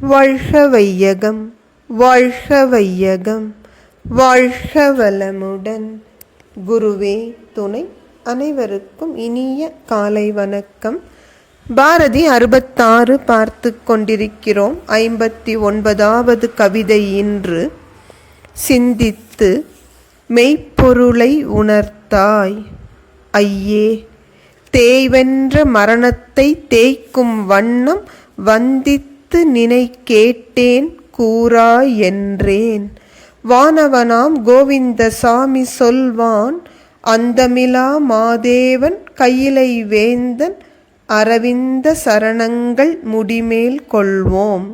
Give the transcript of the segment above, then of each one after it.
வாழ்க வையகம் வாழ்க வையகம் வாழ்க வளமுடன் குருவே துணை அனைவருக்கும் இனிய காலை வணக்கம். பாரதி அறுபத்தாறு பார்த்து கொண்டிருக்கிறோம். ஐம்பத்தி ஒன்பதாவது கவிதை இன்று. சிந்தித்து மெய்ப்பொருளை உணர்த்தாய். ஐயே தேய்வென்ற மரணத்தை தேய்க்கும் வண்ணம் வந்தித்து நினை கேட்டேன் கூறா என்றேன் வானவனாம் கோவிந்த சாமி சொல்வான் அந்தமிலா மாதேவன் கையிலை வேந்தன் அரவிந்த சரணங்கள் முடிமேல் கொள்வோம்.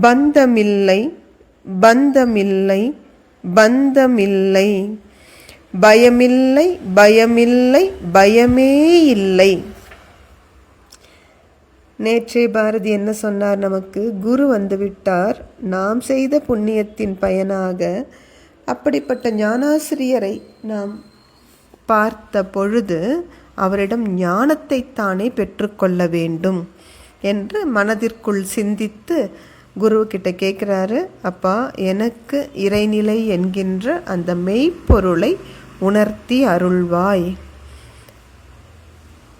பந்தமில்லை பந்தமில்லை பந்தமில்லை. பயமில்லை பயமில்லை பயமே இல்லை. நேற்றே பாரதி என்ன சொன்னார் நமக்கு? குரு வந்துவிட்டார். நாம் செய்த புண்ணியத்தின் பயனாக அப்படிப்பட்ட ஞானாசிரியரை நாம் பார்த்த பொழுது அவரிடம் ஞானத்தை தானே பெற்றுக்கொள்ள வேண்டும் என்று மனதிற்குள் சிந்தித்து குருக்கிட்ட கேட்குறாரு அப்பா எனக்கு இறைநிலை என்கின்ற அந்த மெய்ப்பொருளை உணர்த்தி அருள்வாய்.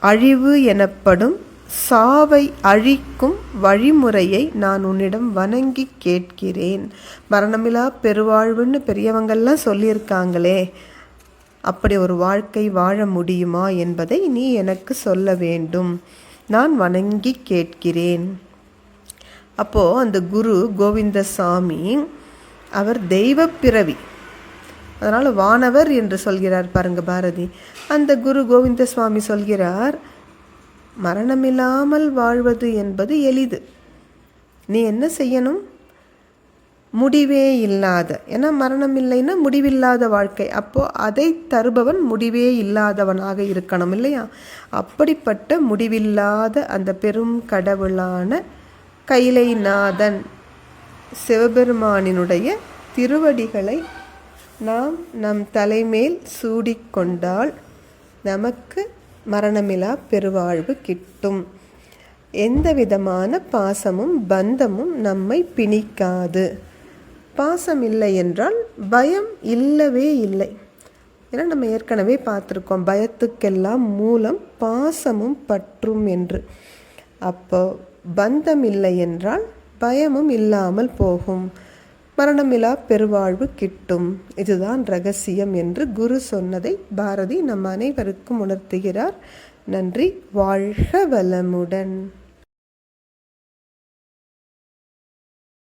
அழிவு எனப்படும் சாவை அழிக்கும் வழிமுறையை நான் உன்னிடம் வணங்கி கேட்கிறேன். மரணமிலா பெருவாழ்வுன்னு பெரியவங்கள்லாம் சொல்லியிருக்காங்களே. அப்படி ஒரு வாழ்க்கை வாழ முடியுமா என்பதை நீ எனக்கு சொல்ல வேண்டும். நான் வணங்கி கேட்கிறேன். அப்போது அந்த குரு கோவிந்தசாமி அவர் தெய்வ பிறவி. அதனால் வானவர் என்று சொல்கிறார் பாருங்க பாரதி. அந்த குரு கோவிந்த சுவாமி சொல்கிறார் மரணமில்லாமல் வாழ்வது என்பது எளிது. நீ என்ன செய்யணும்? முடிவே இல்லாத ஏன்னா மரணம் இல்லைன்னா முடிவில்லாத வாழ்க்கை. அப்போது அதை தருபவன் முடிவே இல்லாதவனாக இருக்கணும் இல்லையா? அப்படிப்பட்ட முடிவில்லாத அந்த பெரும் கடவுளான கைலைநாதன் சிவபெருமானினுடைய திருவடிகளை நாம் நம் தலைமேல் சூடிக்கொண்டால் நமக்கு மரணமிலா பெருவாழ்வு கிட்டும். எந்த விதமான பாசமும் பந்தமும் நம்மை பிணிக்காது. பாசம் இல்லை என்றால் பயம் இல்லவே இல்லை. ஏன்னா நம்ம ஏற்கனவே பார்த்துருக்கோம் பயத்துக்கெல்லாம் மூலம் பாசமும் பற்றும் என்று. அப்போ பந்தம் இல்லை என்றால் பயமும் இல்லாமல் போகும். மரணமிலா பெருவாழ்வு கிட்டும். இதுதான் ரகசியம் என்று குரு சொன்னதை பாரதி நம் அனைவருக்கும் உணர்த்துகிறார். நன்றி வாழ்க வளமுடன்.